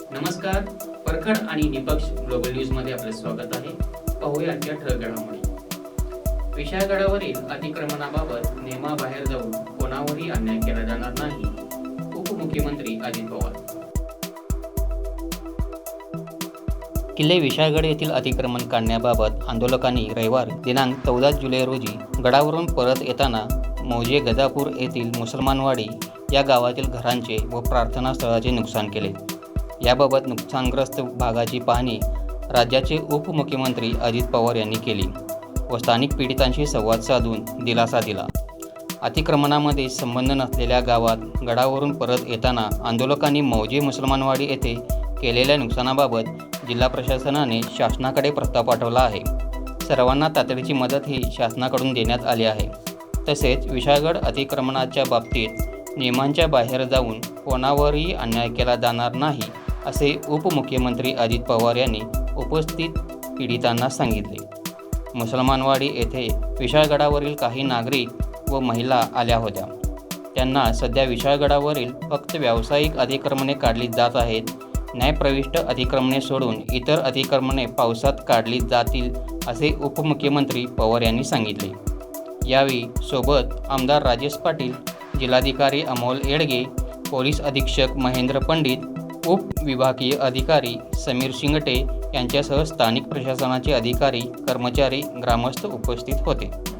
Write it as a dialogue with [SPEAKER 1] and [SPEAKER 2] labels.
[SPEAKER 1] नमस्कार परखड आणि निपक्ष ग्लोबल न्यूजमध्ये आपले स्वागत आहे. पाहूया आजच्या ठळक घडामोडी विशाळगडावरील अतिक्रमणाबाबत नियमाबाहेर जाऊन कोणावरही अन्याय केला जाणार नाही उपमुख्यमंत्री अजित पवार. किल्ले विशाळगड येथील अतिक्रमण काढण्याबाबत आंदोलकांनी रविवार दिनांक चौदा जुलै रोजी गडावरून परत येताना मौजे गदापूर येथील मुसलमानवाडी या गावातील घरांचे व प्रार्थनास्थळाचे नुकसान केले. याबाबत नुकसानग्रस्त भागाची पाहणी राज्याचे उपमुख्यमंत्री अजित पवार यांनी केली व स्थानिक पीडितांशी संवाद साधून दिलासा दिला. अतिक्रमणामध्ये संबंध नसलेल्या गावात गडावरून परत येताना आंदोलकांनी मौजे मुसलमानवाडी येथे केलेल्या नुकसानाबाबत जिल्हा प्रशासनाने शासनाकडे प्रस्ताव पाठवला आहे. सर्वांना तातडीची मदत ही शासनाकडून देण्यात आली आहे. तसेच विशाळगड अतिक्रमणाच्या बाबतीत नियमांच्या बाहेर जाऊन कोणावरही अन्याय केला जाणार नाही असे उपमुख्यमंत्री अजित पवार यांनी उपस्थित पीडितांना सांगितले. मुसलमानवाडी येथे विशाळगडावरील काही नागरिक व महिला आल्या होत्या. त्यांना सध्या विशाळगडावरील फक्त व्यावसायिक अतिक्रमणे काढली जात आहेत. न्यायप्रविष्ट अतिक्रमणे सोडून इतर अतिक्रमणे पावसात काढली जातील असे उपमुख्यमंत्री पवार यांनी सांगितले. यावेळी सोबत आमदार राजेश पाटील जिल्हाधिकारी अमोल येडगे पोलीस अधीक्षक महेंद्र पंडित उपविभागीय अधिकारी समीर शिंगटे यांच्यासह स्थानिक प्रशासनाचे अधिकारी कर्मचारी ग्रामस्थ उपस्थित होते.